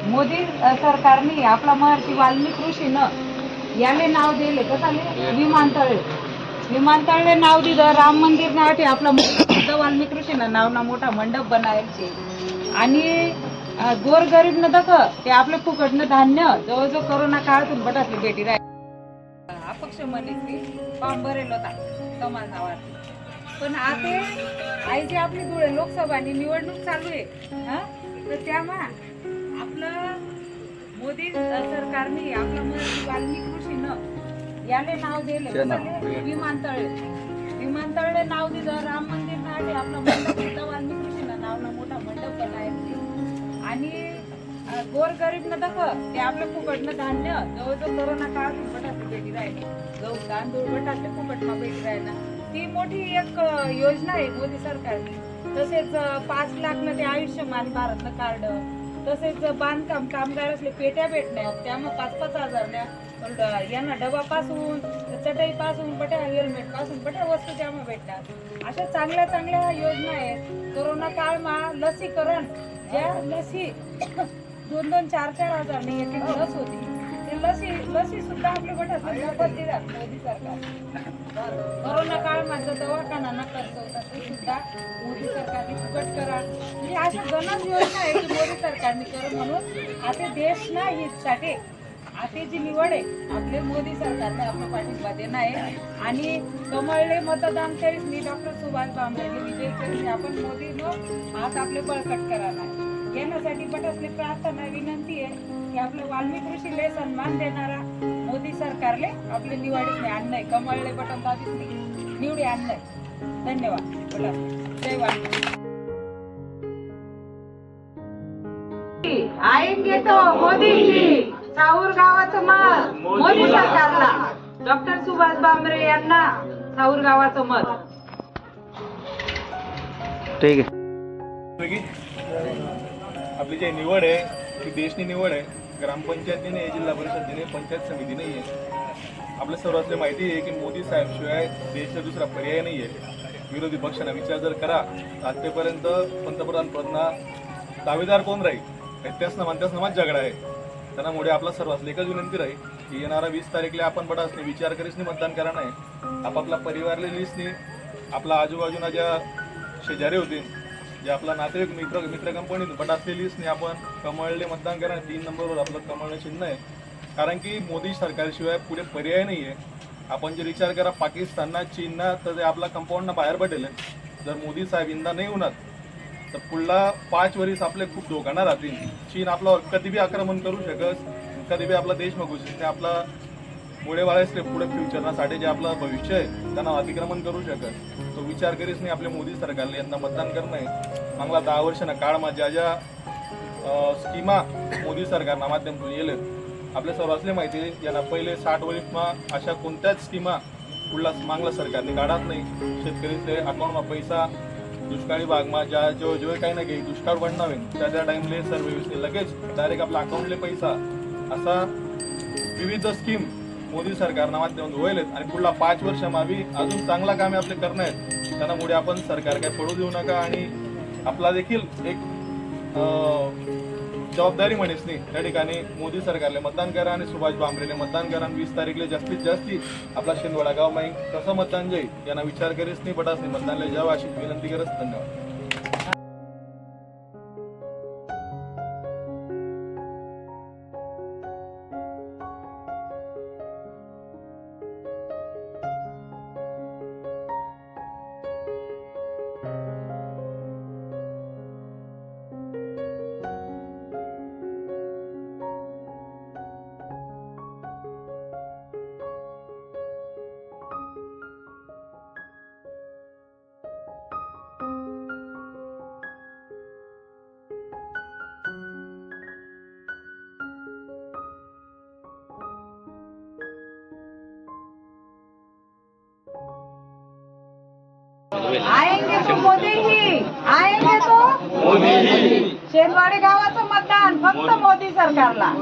मोदी सरकारने आपला महर्षी वाल्मिक ऋषीनं याले नाव दिले. कसाले विमानतळे. विमानतळे नाव दिलं. राम मंदिर नाव ठे आपला वाल्मिक ऋषीनं नाव ना मोठा मंडप बनायचे. आणि अ, गोरगरीब न दख ते आपले फुकटनं धान्य जवळजवळ कोरोना काळातून बटासली भेटी राहील. अपक्ष मनीसनी फॉर्म भरेल होता कमाल नावाचा. पण आता आईची आपली धुळे लोकसभानी निवडणूक चालू आहे हा तर त्यामा आपलं मोदी सरकारने आपलं वाल्मिक ऋषीनं याले नाव दिले. कशाले? विमानतळे. विमानतळे नाव दिलं राम मंदिर आहे आपलं मंडप बुद्ध वाल्मिक ऋषीनं नाव ना मोठा मंडप बनायचे आणि अं, गोरगरीब न दख ते आपलं फुकटनं धान्य जवळजवळ कोरोना काळातून बटाटे भेटी राहिले. गहू तांदूळ बटाटे फुकटमा भेटी राहिला ती मोठी एक योजना आहे मोदी सरकारने तसेच पाच लाख न ते आयुष्यमान भारतनं कार्ड तसेच बांधकाम कामगार असले पेट्या भेटण्या त्यामुळे पाच पाच हजार यांना डबा पासून चटई पासून पट्या हेल्मेटपासून पट्या वस्तू त्यामुळे भेटतात. अशा चांगल्या चांगल्या योजना आहेत. कोरोना काळमा लसीकरण ज्या लसी दोन दोन चार चार हजार नाही एक लस होती. लसी लसी सुद्धा आपल्या गटात मोफत दिल्यात मोदी सरकार. कोरोना काळ माझा दवाखाना न खर्च होता ते सुद्धा मोदी सरकारने फुकट करा. म्हणजे अशा गणच योजना आहे की मोदी सरकारने कर म्हणून आता देश ना हितसाठी आता जी निवड आहे आपले मोदी सरकारने आपला पाठिंबा देणं आहे आणि कमळले मतदान करीत मी डॉक्टर सुभाष भामरे विजय करीत आपण मोदीनं आज आपले बळकट करायला आहे. येण्यासाठी पटसले प्रार्थना विनंती आहे की आपल्या वाल्मिक ऋषीले सन्मान देणारा मोदी सरकारले आपले निवडीत नाही आणणं कमळले बटन दाबीत नाही निवडी आणणं धन्यवाद. बोला. जय वाल्मिक. आएंगे तो मोदी जी साऊर गावाचं मत मोदी सरकारला. डॉक्टर सुभाष बांबरे यांना साऊर गावाचं मत. ठीक आहे. आपली जी निवड आहे ती देशनी निवड आहे. ग्रामपंचायतीने आहे, जिल्हा परिषदेने पंचायत समितीने आहे. आपल्या सर्वांना माहिती आहे की मोदी साहेबशिवाय देशाचा दुसरा पर्याय नाही आहे विरोधी पक्षांना विचार जर करा आजपर्यंत पंतप्रधान पदना दावेदार कोण राहील? त्याच नमान त्याच नामात झगडा आहे. त्यामुळे आपला सर्वांना एकच विनंती राहील की येणारा वीस तारीखला आपण बडासने विचार करीसनी मतदान करा नाही. आपापला परिवारले लिस्टनी आपला आजूबाजूला ज्या शेजारी होते जे आपला नातेवाईक मित्र मित्र कंपनी बट असलेलीच आपण कमळले मतदान करा. तीन नंबरवर आपलं कमळलं चिन्ह आहे. कारण की मोदी सरकारशिवाय पुढे पर्याय नाही आहे आपण जे विचार करा पाकिस्तानना चीनना तर ते आपला कंपाऊंडना बाहेर पडेल. जर मोदी साहेब इंदा नाही होणार तर पुढला पाच वर्ष आपले खूप धोकाना राहतील. चीन आपला कधी बी आक्रमण करू शकत कधी बी आपला देश मागू शकते आपला मुळे वाळायचे पुढे फ्युचरसाठी जे आपलं भविष्य आहे त्यांना अतिक्रमण करू शकत. तो विचार करीच नाही आपल्या मोदी सरकारला यांना मतदान करणं आहे मागला दहा वर्षांना काळमा ज्या ज्या स्कीमा मोदी सरकारना माध्यमातून येले आपल्या सर्वांसले माहिती आहे यांना पहिले साठ वर्षमा अशा कोणत्याच स्कीमा पुढला मागला सरकारने काढत नाही. शेतकरीचे अकाउंटमा पैसा दुष्काळी भागमा ज्या जो जो काही ना काही दुष्काळ पडणार त्या त्या टाइमले सर्व व्यवस्थित लगेच डायरेक्ट आपल्या अकाउंटले पैसा. असा विविध स्कीम मोदी सरकारना माध्यमातून होईल आणि पुढला पाच वर्ष मावी अजून चांगला कामे आपले करणं आहेत. त्यामुळे आपण सरकार काय पडू देऊ नका आणि आपला देखील एक जबाबदारी म्हणेस नाही त्या ठिकाणी मोदी सरकारले मतदान करा आणि सुभाष भामरेने मतदान करा आणि वीस तारीखले जास्तीत जास्ती आपला शिंदवाडा गाव माई कसं मतदान जाईल यांना विचार करीस नाही पटास नाही मतदानला जावं अशी विनंती करत धन्यवाद. आएंगे तो मोदी ही आएंगे तो शेनवाडी गावाचं मतदान फक्त मोदी सरकारला.